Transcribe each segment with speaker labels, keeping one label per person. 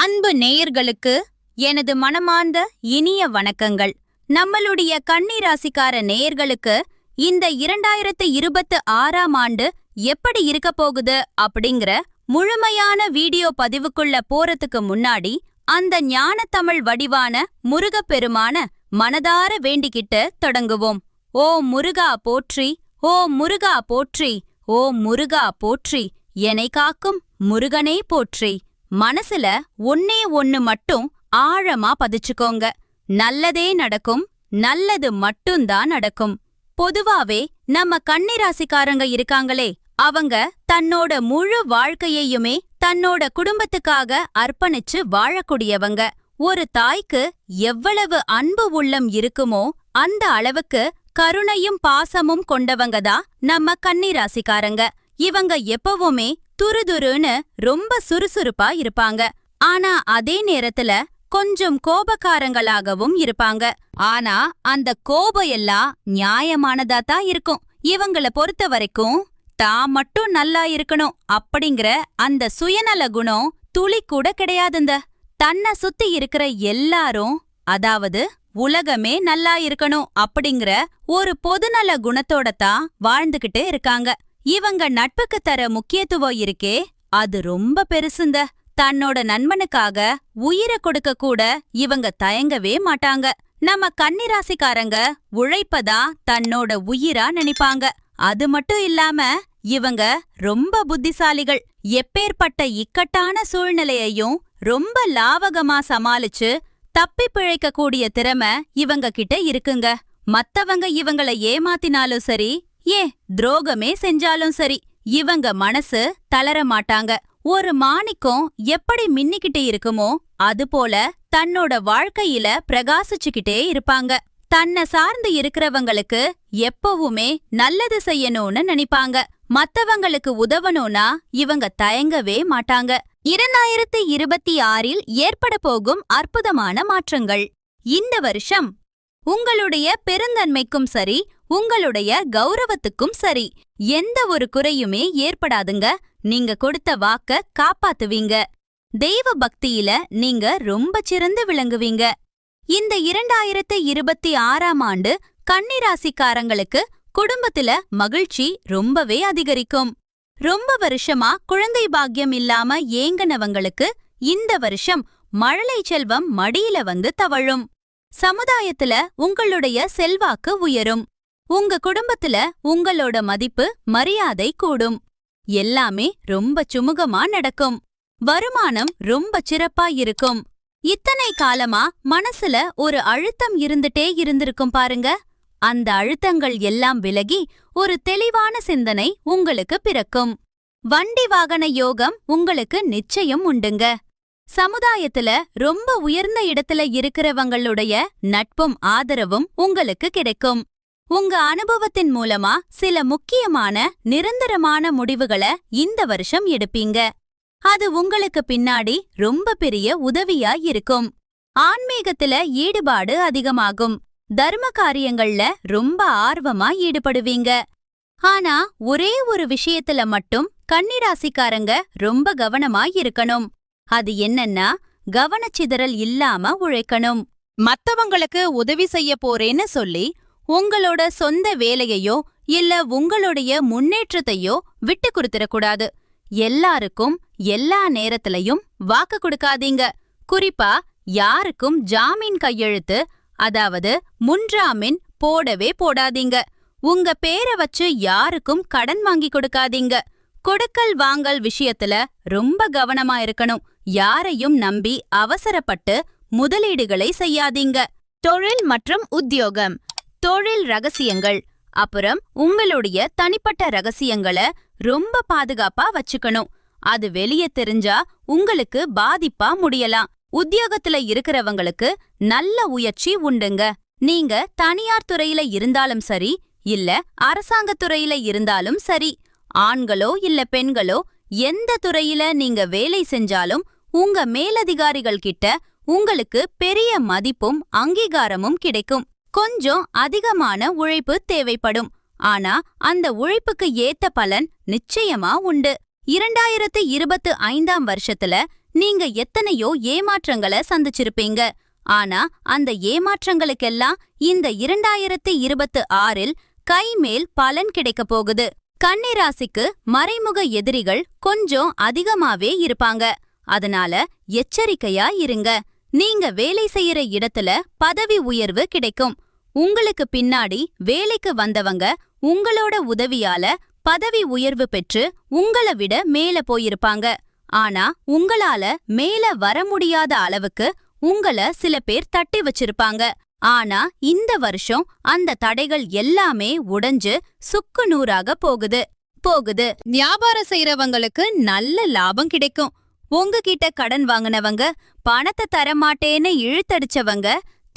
Speaker 1: அன்பு நேயர்களுக்கு எனது மனமார்ந்த இனிய வணக்கங்கள். நம்மளுடைய கன்னிராசிக்கார நேயர்களுக்கு இந்த இரண்டாயிரத்து இருபத்து ஆறாம் ஆண்டு எப்படி இருக்க போகுது அப்படிங்கிற முழுமையான வீடியோ பதிவுக்குள்ள போறதுக்கு முன்னாடி அந்த ஞானத்தமிழ் வடிவான முருகப்பெருமான மனதார வேண்டிக்கிட்டு தொடங்குவோம். ஓ முருகா போற்றி ஓ முருகா போற்றி ஓ முருகா போற்றி என்னை காக்கும் முருகனே போற்றி. மனசுல ஒன்னே ஒன்னு மட்டும் ஆழமா பதிச்சுக்கோங்க. நல்லதே நடக்கும் நல்லது மட்டும்தான் நடக்கும். பொதுவாவே நம்ம கண்ணிராசிக்காரங்க இருக்காங்களே அவங்க தன்னோட முழு வாழ்க்கையையுமே தன்னோட குடும்பத்துக்காக அர்ப்பணிச்சு வாழக்கூடியவங்க. ஒரு தாய்க்கு எவ்வளவு அன்பு உள்ளம் இருக்குமோ அந்த அளவுக்கு கருணையும் பாசமும் கொண்டவங்க தான் நம்ம கன்னிராசிக்காரங்க. இவங்க எப்பவுமே துருதுருன்னு ரொம்ப சுறுசுறுப்பா இருப்பாங்க. ஆனா அதே நேரத்துல கொஞ்சம் கோபக்காரங்களாகவும் இருப்பாங்க. ஆனா அந்த கோபம் எல்லாம் நியாயமானதா தான் இருக்கும். இவங்கள பொறுத்த வரைக்கும் தான் மட்டும் நல்லா இருக்கணும் அப்படிங்கிற அந்த சுயநல குணம் துளி கூட கிடையாதுங்க. தன்னை சுத்தி இருக்கிற எல்லாரும் அதாவது உலகமே நல்லா இருக்கணும் அப்படிங்கிற ஒரு பொதுநல குணத்தோட தான் வாழ்ந்துகிட்டு இருக்காங்க. இவங்க நட்புக்கு தர முக்கியத்துவம் இருக்கே அது ரொம்ப பெருசுந்த தன்னோட நண்பனுக்காக உயிரை கொடுக்க கூட இவங்க தயங்கவே மாட்டாங்க. நம்ம கன்னிராசிக்காரங்க உழைப்பதான் தன்னோட உயிரா நினைப்பாங்க. அது மட்டும் இல்லாம இவங்க ரொம்ப புத்திசாலிகள். எப்பேற்பட்ட இக்கட்டான சூழ்நிலையையும் ரொம்ப லாவகமா சமாளிச்சு தப்பி பிழைக்க கூடிய திறமை இவங்க கிட்ட இருக்குங்க. மத்தவங்க இவங்கள ஏமாத்தினாலும் சரி ஏன் துரோகமே செஞ்சாலும் சரி. இவங்க மனசு தளர மாட்டாங்க. ஒரு மாணிக்கம் எப்படி மின்னிக்கிட்டே இருக்குமோ அதுபோல தன்னோட வாழ்க்கையில பிரகாசிச்சுக்கிட்டே இருப்பாங்க. தன்னை சார்ந்து இருக்கிறவங்களுக்கு எப்பவுமே நல்லது செய்யணும்னு நினைப்பாங்க. மத்தவங்களுக்கு உதவணும்னா இவங்க தயங்கவே மாட்டாங்க. இரண்டாயிரத்து இருபத்தி ஆறில் ஏற்பட போகும் அற்புதமான மாற்றங்கள். இந்த வருஷம் உங்களுடைய பெருந்தன்மைக்கும் சரி உங்களுடைய கௌரவத்துக்கும் சரி. எந்த ஒரு குறையுமே ஏற்படாதுங்க. நீங்க கொடுத்த வாக்க காப்பாத்துவீங்க. தெய்வ பக்தியில நீங்க ரொம்ப சிறந்து விளங்குவீங்க. இந்த இரண்டாயிரத்து இருபத்தி ஆறாம் ஆண்டு கன்னிராசிக்காரங்களுக்கு குடும்பத்துல மகிழ்ச்சி ரொம்பவே அதிகரிக்கும். ரொம்ப வருஷமா குழந்தை பாக்கியம் இல்லாம ஏங்கனவங்களுக்கு இந்த வருஷம் மழலை செல்வம் மடியில வந்து தவழும். சமுதாயத்துல உங்களுடைய செல்வாக்கு உயரும். உங்க குடும்பத்துல உங்களோட மதிப்பு மரியாதை கூடும். எல்லாமே ரொம்ப சுமூகமா நடக்கும். வருமானம் ரொம்ப சிறப்பா இருக்கும். இத்தனை காலமா மனசுல ஒரு அழுத்தம் இருந்துட்டே இருந்திருக்கும் பாருங்க. அந்த அழுத்தங்கள் எல்லாம் விலகி ஒரு தெளிவான சிந்தனை உங்களுக்கு பிறக்கும். வண்டி வாகன யோகம் உங்களுக்கு நிச்சயம் உண்டுங்க. சமுதாயத்துல ரொம்ப உயர்ந்த இடத்துல இருக்கிறவங்களுடைய நட்பும் ஆதரவும் உங்களுக்கு கிடைக்கும். உங்க அனுபவத்தின் மூலமா சில முக்கியமான நிரந்தரமான முடிவுகளை இந்த வருஷம் எடுப்பீங்க. அது உங்களுக்கு பின்னாடி ரொம்ப பெரிய உதவியா இருக்கும். ஆன்மீகத்துல ஈடுபாடு அதிகமாகும். தர்ம காரியங்கள்ல ரொம்ப ஆர்வமா ஈடுபடுவீங்க. ஆனா ஒரே ஒரு விஷயத்துல மட்டும் கன்னிராசிக்காரங்க ரொம்ப கவனமா இருக்கணும். அது என்னன்னா கவனச்சிதறல் இல்லாம உழைக்கணும். மத்தவங்களுக்கு உதவி செய்ய போறேன்னு சொல்லி உங்களோட சொந்த வேலையையோ இல்ல உங்களுடைய முன்னேற்றத்தையோ விட்டு கொடுத்துடக்கூடாது. எல்லாருக்கும் எல்லா நேரத்திலையும் வாக்கு கொடுக்காதீங்க. குறிப்பா யாருக்கும் ஜாமீன் கையெழுத்து அதாவது முன்ஜாமீன் போடவே போடாதீங்க. உங்க பேரை வச்சு யாருக்கும் கடன் வாங்கி கொடுக்காதீங்க. கொடுக்கல் வாங்கல் விஷயத்துல ரொம்ப கவனமா இருக்கணும். யாரையும் நம்பி அவசரப்பட்டு முதலீடுகளை செய்யாதீங்க. தொழில் மற்றும் உத்தியோகம். தொழில் ரகசியங்கள் அப்புறம் உங்களுடைய தனிப்பட்ட ரகசியங்களை ரொம்ப பாதுகாப்பா வச்சுக்கணும். அது வெளிய தெரிஞ்சா உங்களுக்கு பாதிப்பா முடியலாம். உத்தியோகத்துல இருக்கிறவங்களுக்கு நல்ல உயர்ச்சி உண்டுங்க. நீங்க தனியார் துறையில இருந்தாலும் சரி இல்ல அரசாங்கத் துறையில இருந்தாலும் சரி ஆண்களோ இல்ல பெண்களோ எந்த துறையில நீங்க வேலை செஞ்சாலும் உங்க மேலதிகாரிகள் கிட்ட உங்களுக்கு பெரிய மதிப்பும் அங்கீகாரமும் கிடைக்கும். கொஞ்சம் அதிகமான உழைப்பு தேவைப்படும். ஆனா அந்த உழைப்புக்கு ஏத்த பலன் நிச்சயமா உண்டு. இரண்டாயிரத்து இருபத்து ஐந்தாம் வருஷத்துல நீங்க எத்தனையோ ஏமாற்றங்களை சந்திச்சிருப்பீங்க. ஆனா அந்த ஏமாற்றங்களுக்கெல்லாம் இந்த இரண்டாயிரத்து இருபத்து ஆறில் கைமேல் பலன் கிடைக்கப் போகுது. கன்னிராசிக்கு மறைமுக எதிரிகள் கொஞ்சம் அதிகமாவே இருப்பாங்க. அதனால எச்சரிக்கையா இருங்க. நீங்க வேலை செய்யற இடத்துல பதவி உயர்வு கிடைக்கும். உங்களுக்கு பின்னாடி வேலைக்கு வந்தவங்க உங்களோட உதவியால பதவி உயர்வு பெற்று உங்கள விட மேல போயிருப்பாங்க. ஆனா உங்களால மேல வர முடியாத அளவுக்கு உங்கள சில பேர் தட்டி வச்சிருப்பாங்க. ஆனா இந்த வருஷம் அந்த தடைகள் எல்லாமே உடைஞ்சு சுக்கு நூறாக போகுது. போகுது. வியாபாரம் செய்யறவங்களுக்கு நல்ல லாபம் கிடைக்கும். உங்ககிட்ட கடன் வாங்கினவங்க பணத்தை தரமாட்டேன்னு இழுத்தடிச்சவங்க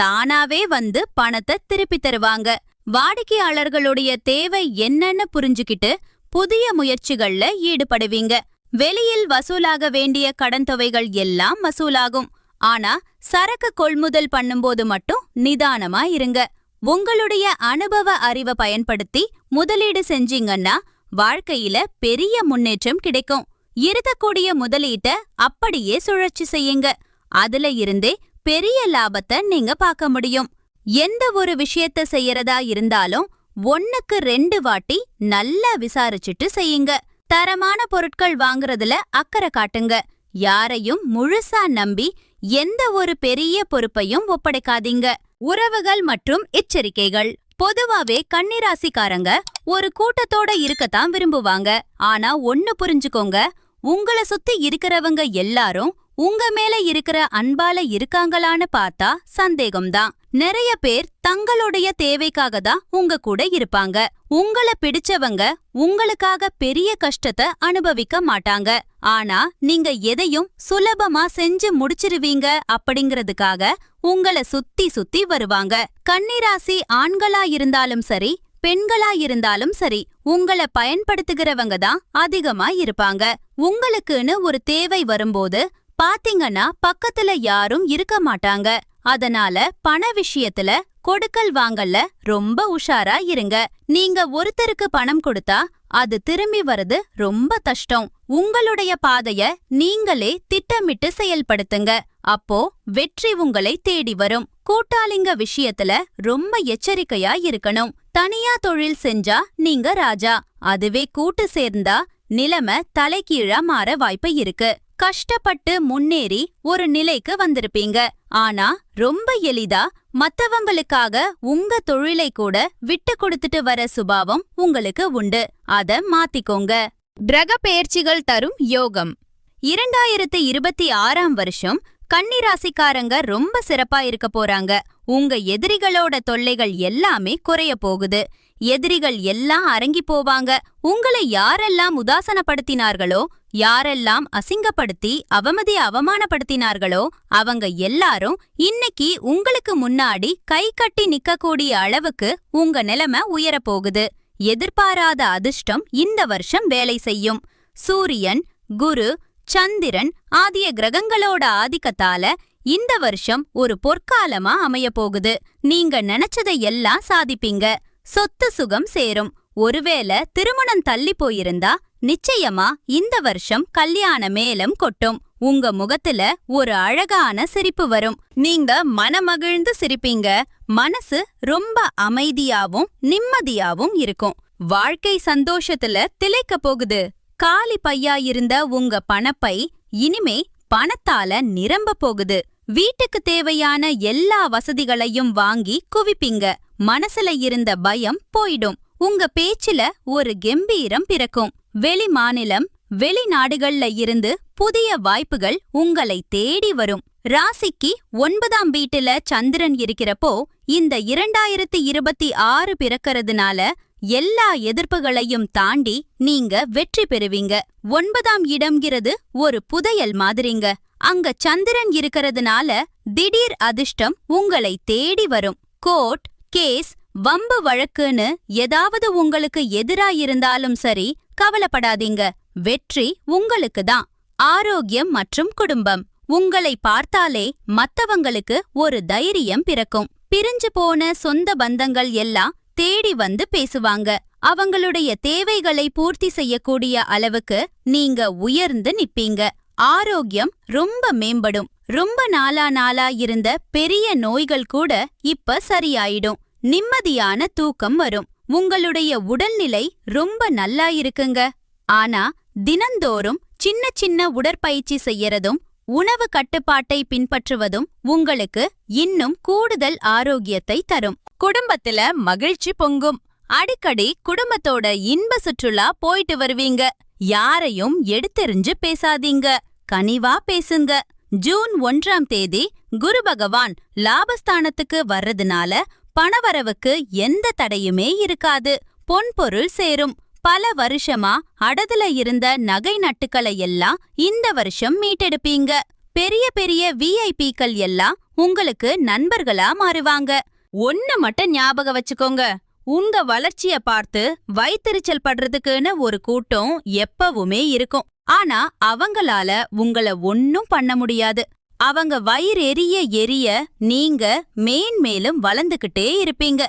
Speaker 1: தானாவே வந்து பணத்தை திருப்பி தருவாங்க. வாடிக்கையாளர்களுடைய தேவை என்னன்னு புரிஞ்சுக்கிட்டு புதிய முயற்சிகள்ல ஈடுபடுவீங்க. வெளியில் வசூலாக வேண்டிய கடன் தொகைகள் எல்லாம் வசூலாகும். ஆனா சரக்கு கொள்முதல் பண்ணும்போது மட்டும் நிதானமா இருங்க. உங்களுடைய அனுபவ அறிவை பயன்படுத்தி முதலீடு செஞ்சீங்கன்னா வாழ்க்கையில பெரிய முன்னேற்றம் கிடைக்கும். இருக்கக்கூடிய முதலீட்ட அப்படியே சுழற்சி செய்யுங்க. அதுல இருந்தே பெரிய லாபத்தை நீங்க பார்க்க முடியும். எந்த ஒரு விஷயத்த செய்யறதா இருந்தாலும் ஒண்ணுக்கு ரெண்டு வாட்டி நல்லா விசாரிச்சுட்டு செய்யுங்க. தரமான பொருட்கள் வாங்குறதுல அக்கறை காட்டுங்க. யாரையும் முழுசா நம்பி எந்த ஒரு பெரிய பொறுப்பையும் ஒப்படைக்காதீங்க. உறவுகள் மற்றும் எச்சரிக்கைகள். பொதுவாவே கன்னிராசிக்காரங்க ஒரு கூட்டத்தோட இருக்கத்தான் விரும்புவாங்க. ஆனா ஒன்னு புரிஞ்சுக்கோங்க உங்கள சுத்தி இருக்கிறவங்க எல்லாரும் உங்க மேல இருக்கிற அன்பால இருக்காங்களான்னு பார்த்தா சந்தேகம்தான். நிறைய பேர் தங்களுடைய தேவைக்காக தான் உங்க கூட இருப்பாங்க. உங்கள பிடிச்சவங்க உங்களுக்காக பெரிய கஷ்டத்தை அனுபவிக்க மாட்டாங்க. ஆனா நீங்க எதையும் சுலபமா செஞ்சு முடிச்சிருவீங்க அப்படிங்கறதுக்காக உங்கள சுத்தி சுத்தி வருவாங்க. கன்னிராசி ஆண்களா இருந்தாலும் சரி பெண்களா இருந்தாலும் சரி உங்கள பயன்படுத்துகிறவங்க தான் அதிகமா இருப்பாங்க உங்களுக்குன்னு ஒரு தேவை வரும்போது பாத்தீங்கன்னா பக்கத்துல யாரும் இருக்க மாட்டாங்க. அதனால பண விஷயத்துல கொடுக்கல் வாங்கல்ல ரொம்ப உஷாரா இருங்க. நீங்க ஒருத்தருக்கு பணம் கொடுத்தா அது திரும்பி வரது ரொம்ப கஷ்டம். உங்களுடைய பாதைய நீங்களே திட்டமிட்டு செயல்படுத்துங்க. அப்போ வெற்றி உங்களை தேடி வரும். கூட்டாளிங்க விஷயத்துல ரொம்ப எச்சரிக்கையா இருக்கணும். தனியா தொழில் செஞ்சா நீங்க ராஜா. அதுவே கூட்டு சேர்ந்தா நிலைமை தலைகீழா மாற வாய்ப்பு இருக்கு. கஷ்டப்பட்டு முன்னேறி ஒரு நிலைக்கு வந்திருப்பீங்க. ஆனா ரொம்ப எளிதா மத்தவங்களுக்காக உங்க தொழிலை கூட விட்டு கொடுத்துட்டு வர சுபாவம் உங்களுக்கு உண்டு. அத மாத்திக்கோங்க. கிரக பெயர்ச்சிகள் தரும் யோகம். இரண்டாயிரத்து இருபத்தி ஆறாம் வருஷம் கன்னிராசிக்காரங்க ரொம்ப சிறப்பா இருக்க போறாங்க. உங்க எதிரிகளோட தொல்லைகள் எல்லாமே குறைய போகுது. எதிரிகள் எல்லாம் அரங்கி போவாங்க. உங்களை யாரெல்லாம் உதாசனப்படுத்தினார்களோ யாரெல்லாம் அசிங்கப்படுத்தி அவமதி அவமானப்படுத்தினார்களோ அவங்க எல்லாரும் இன்னைக்கு உங்களுக்கு முன்னாடி கை கட்டி நிக்கக்கூடிய அளவுக்கு உங்க நிலைமை உயரப் போகுது எதிர்பாராத அதிர்ஷ்டம் இந்த வருஷம் வேலை செய்யும். சூரியன் குரு சந்திரன் ஆதிய கிரகங்களோட ஆதிக்கத்தால இந்த வருஷம் ஒரு பொற்காலமா அமைய போகுது நீங்க நினைச்சதை எல்லாம் சாதிப்பீங்க. சொத்து சுகம் சேரும். ஒருவேளை திருமணம் தள்ளி போயிருந்தா நிச்சயமா இந்த வருஷம் கல்யாண மேலம் கொட்டும். உங்க முகத்துல ஒரு அழகான சிரிப்பு வரும். நீங்க மனமகிழ்ந்து சிரிப்பீங்க. மனசு ரொம்ப அமைதியாவும் நிம்மதியாவும் இருக்கும். வாழ்க்கை சந்தோஷத்துல திளைக்க போகுது. காலி பையா இருந்த உங்க பணப்பை இனிமே பணத்தால நிரம்ப போகுது. வீட்டுக்கு தேவையான எல்லா வசதிகளையும் வாங்கி குவிப்பீங்க. மனசுல இருந்த பயம் போயிடும். உங்க பேச்சுல ஒரு கெம்பீரம் பிறக்கும். வெளி மாநிலம் வெளிநாடுகள்ல இருந்து புதிய வாய்ப்புகள் உங்களை தேடி வரும். ராசிக்கு ஒன்பதாம் வீட்டுல சந்திரன் இருக்கிறப்போ இந்த இரண்டாயிரத்தி இருபத்தி ஆறு பிறக்கறதுனால எல்லா எதிர்ப்புகளையும் தாண்டி நீங்க வெற்றி பெறுவீங்க. ஒன்பதாம் இடம்ங்கிறது ஒரு புதையல் மாதிரிங்க. அங்க சந்திரன் இருக்கறதுனால திடீர் அதிர்ஷ்டம் உங்களை தேடி வரும். கோர்ட் கேஸ் வம்பு வழக்குன்னு ஏதாவது உங்களுக்கு எதிரா இருந்தாலும் சரி கவலைப்படாதீங்க. வெற்றி உங்களுக்கு தான். ஆரோக்கியம் மற்றும் குடும்பம். உங்களை பார்த்தாலே மத்தவங்களுக்கு ஒரு தைரியம் பிறக்கும். பிரிஞ்சு போன சொந்த பந்தங்கள் எல்லாம் தேடி வந்து பேசுவாங்க. அவங்களுடைய தேவைகளை பூர்த்தி செய்யக்கூடிய அளவுக்கு நீங்க உயர்ந்து நிப்பீங்க. ஆரோக்கியம் ரொம்ப மேம்படும். ரொம்ப நாளா நாளா இருந்த பெரிய நோய்கள் கூட இப்ப சரியாயிடும். நிம்மதியான தூக்கம் வரும். உங்களுடைய உடல்நிலை ரொம்ப நல்லா இருக்குங்க. ஆனா தினந்தோறும் சின்ன சின்ன உடற்பயிற்சி செய்யறதும் உணவு கட்டுப்பாட்டை பின்பற்றுவதும் உங்களுக்கு இன்னும் கூடுதல் ஆரோக்கியத்தை தரும். குடும்பத்துல மகிழ்ச்சி பொங்கும். அடிக்கடி குடும்பத்தோட இன்ப சுற்றுலா போயிட்டு வருவீங்க. யாரையும் எடுத்தெறிஞ்சு பேசாதீங்க. கனிவா பேசுங்க. ஜூன் ஒன்றாம் தேதி குரு பகவான் லாபஸ்தானத்துக்கு வர்றதுனால பணவரவுக்கு எந்த தடையுமே இருக்காது. பொன்பொருள் சேரும். பல வருஷமா அடதுல இருந்த நகை நட்டுக்களை எல்லாம் இந்த வருஷம் மீட்டெடுப்பீங்க. பெரிய பெரிய விஐபிக்கள் எல்லாம் உங்களுக்கு நண்பர்களா மாறுவாங்க. ஒன்னு மட்டும் ஞாபகம் வச்சுக்கோங்க. உங்க வளர்ச்சிய பார்த்து வயித்தெரிச்சல் படுறதுக்குன்னு ஒரு கூட்டம் எப்பவுமே இருக்கும். ஆனா அவங்களால உங்கள ஒன்னும் பண்ண முடியாது. அவங்க வயிறெரிய எரிய நீங்க மேன்மேலும் வளர்ந்துகிட்டே இருப்பீங்க.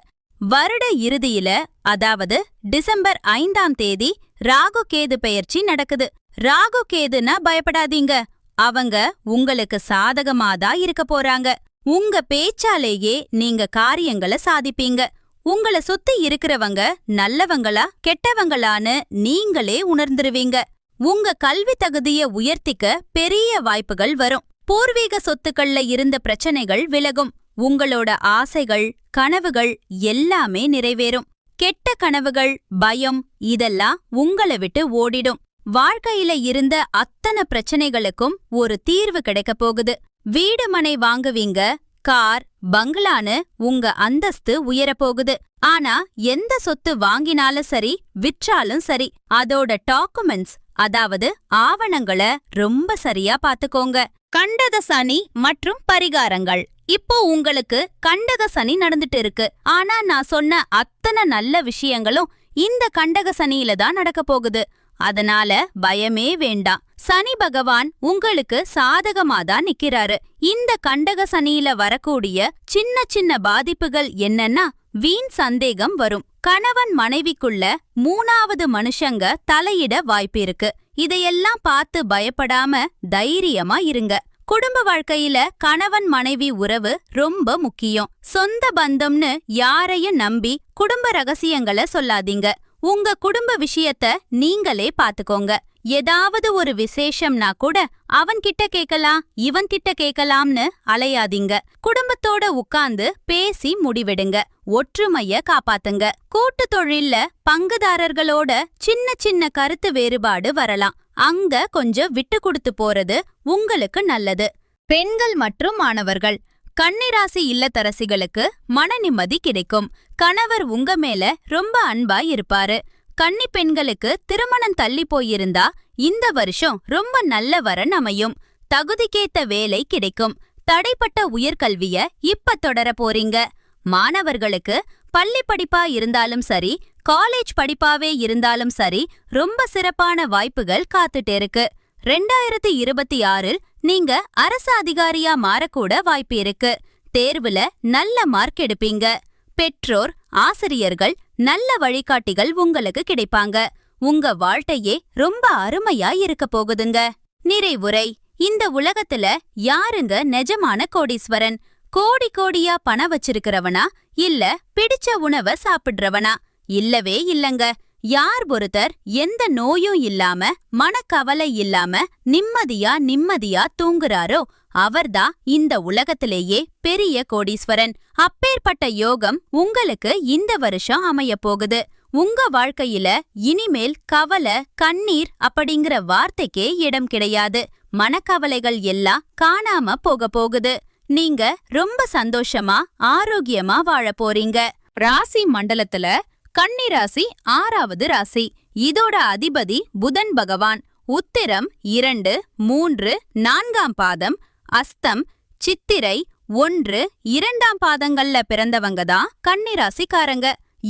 Speaker 1: வருட இறுதியில அதாவது டிசம்பர் ஐந்தாம் தேதி ராகு கேது பெயர்ச்சி நடக்குது. ராகு கேதுன்னா பயப்படாதீங்க. அவங்க உங்களுக்கு சாதகமாதான் இருக்க போறாங்க. உங்க பேச்சாலேயே நீங்க காரியங்களை சாதிப்பீங்க. உங்கள சுத்தி இருக்கிறவங்க நல்லவங்களா கெட்டவங்களான்னு நீங்களே உணர்ந்துருவீங்க. உங்க கல்வி தகுதிய உயர்த்திக்க பெரிய வாய்ப்புகள் வரும். பூர்வீக சொத்துக்கள்ல இருந்த பிரச்சனைகள் விலகும். உங்களோட ஆசைகள் கனவுகள் எல்லாமே நிறைவேறும். கெட்ட கனவுகள் பயம் இதெல்லாம் உங்கள விட்டு ஓடிடும். வாழ்க்கையில இருந்த அத்தனை பிரச்சனைகளுக்கும் ஒரு தீர்வு கிடைக்கப் போகுது. வீடு மனை வாங்குவீங்க கார் பங்களான்னு உங்க அந்தஸ்து உயரப்போகுது ஆனா எந்த சொத்து வாங்கினாலும் சரி விற்றாலும் சரி அதோட டாக்குமெண்ட்ஸ் அதாவது ஆவணங்களை ரொம்ப சரியா பாத்துக்கோங்க கண்டத சனி மற்றும் பரிகாரங்கள். இப்போ உங்களுக்கு கண்டக சனி நடந்துட்டு இருக்கு. ஆனா நான் சொன்ன அத்தனை நல்ல விஷயங்களும் இந்த கண்டக சனியில தான் நடக்க போகுது. அதனால பயமே வேண்டாம். சனி பகவான் உங்களுக்கு சாதகமா தான் நிக்கிறாரு. இந்த கண்டக சனியில வரக்கூடிய சின்ன சின்ன பாதிப்புகள் என்னன்னா வீண் சந்தேகம் வரும். கணவன் மனைவிக்குள்ள மூணாவது மனுஷங்க தலையிட வாய்ப்பு இருக்கு. இதையெல்லாம் பார்த்து பயப்படாம தைரியமா இருங்க. குடும்ப வாழ்க்கையில கணவன் மனைவி உறவு ரொம்ப முக்கியம். சொந்த பந்தம்னு யாரையும் நம்பி குடும்ப ரகசியங்களை சொல்லாதீங்க. உங்க குடும்ப விஷயத்த நீங்களே பாத்துக்கோங்க. ஏதாவது ஒரு விசேஷம்னா கூட அவன் கிட்ட கேக்கலாம் இவன் கிட்ட கேக்கலாம்னு அலையாதீங்க. குடும்பத்தோட உட்கார்ந்து பேசி முடிவெடுங்க. ஒற்றுமைய காப்பாத்துங்க. கூட்டு தொழில்ல பங்குதாரர்களோட சின்ன சின்ன கருத்து வேறுபாடு வரலாம். அங்க கொஞ்சம் விட்டு கொடுத்து போறது உங்களுக்கு நல்லது. பெண்கள் மற்றும் மாணவர்கள் கன்னிராசி இல்லத்தரசிகளுக்கு மன நிம்மதி கிடைக்கும். கணவர் உங்க மேல ரொம்ப அன்பா இருப்பாரு. கன்னி பெண்களுக்கு திருமணம் தள்ளி போயிருந்தா இந்த வருஷம் ரொம்ப நல்ல வரன் அமையும். தகுதிக்கேத்த வேலை கிடைக்கும். தடைப்பட்ட உயர்கல்விய இப்ப தொடர போறீங்க. மாணவர்களுக்கு பள்ளி படிப்பா இருந்தாலும் சரி காலேஜ் படிப்பாவே இருந்தாலும் சரி ரொம்ப சிறப்பான வாய்ப்புகள் காத்துட்டு இருக்கு. ரெண்டாயிரத்தி இருபத்தி ஆறில் நீங்க அரசு அதிகாரியா மாறக்கூட வாய்ப்பு இருக்கு. தேர்வுல நல்ல மார்க் எடுப்பீங்க. பெற்றோர் ஆசிரியர்கள் நல்ல வழிகாட்டிகள் உங்களுக்கு கிடைப்பாங்க. உங்க வாழ்க்கையே ரொம்ப அருமையா இருக்க போகுதுங்க. நிறைவுரை இந்த உலகத்துல யாருங்க நெஜமான கோடீஸ்வரன்? கோடி கோடியா பணம் வச்சிருக்கிறவனா? இல்ல பிடிச்ச உணவ சாப்பிடுறவனா? இல்லவே இல்லங்க. யார் ஒருத்தர் எந்த நோயும் இல்லாம மனக்கவலை இல்லாம நிம்மதியா நிம்மதியா தூங்குறாரோ அவர்தான் இந்த உலகத்திலேயே பெரிய கோடீஸ்வரன். அப்பேற்பட்ட யோகம் உங்களுக்கு இந்த வருஷம் அமைய போகுது. உங்க வாழ்க்கையில இனிமேல் கவலை கண்ணீர் அப்படிங்கிற வார்த்தைக்கே இடம் கிடையாது. மனக்கவலைகள் எல்லாம் காணாம போக போகுது. நீங்க ரொம்ப சந்தோஷமா ஆரோக்கியமா வாழ போறீங்க. ராசி மண்டலத்துல கன்னி ராசி ஆறாவது ராசி. இதோட அதிபதி புதன் பகவான். உத்திரம் இரண்டு மூன்று நான்காம் பாதம். அஸ்தம் சித்திரை ஒன்று இரண்டாம் பாதங்கள்ல பிறந்தவங்க தான் கன்னிராசிக்காரங்க.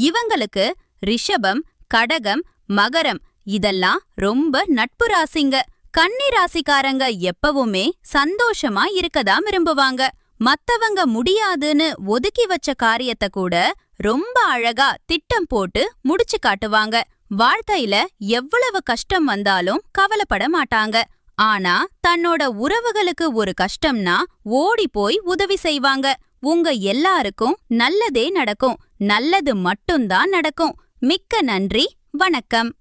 Speaker 1: இவங்களுக்கு ரிஷபம் கடகம் மகரம் இதெல்லாம் ரொம்ப நட்பு ராசிங்க. கன்னி ராசிக்காரங்க எப்பவுமே சந்தோஷமா இருக்கதா விரும்புவாங்க. மத்தவங்க முடியாதுன்னு ஒதுக்கி வச்ச காரியத்தை கூட ரொம்ப அழகா திட்டம் போட்டு முடிச்சு காட்டுவாங்க. வாழ்க்கையில எவ்வளவு கஷ்டம் வந்தாலும் கவலைப்பட மாட்டாங்க. ஆனா தன்னோட உறவுகளுக்கு ஒரு கஷ்டம்னா ஓடி போய் உதவி செய்வாங்க. உங்க எல்லாருக்கும் நல்லதே நடக்கும். நல்லது மட்டும்தான் நடக்கும். மிக்க நன்றி. வணக்கம்.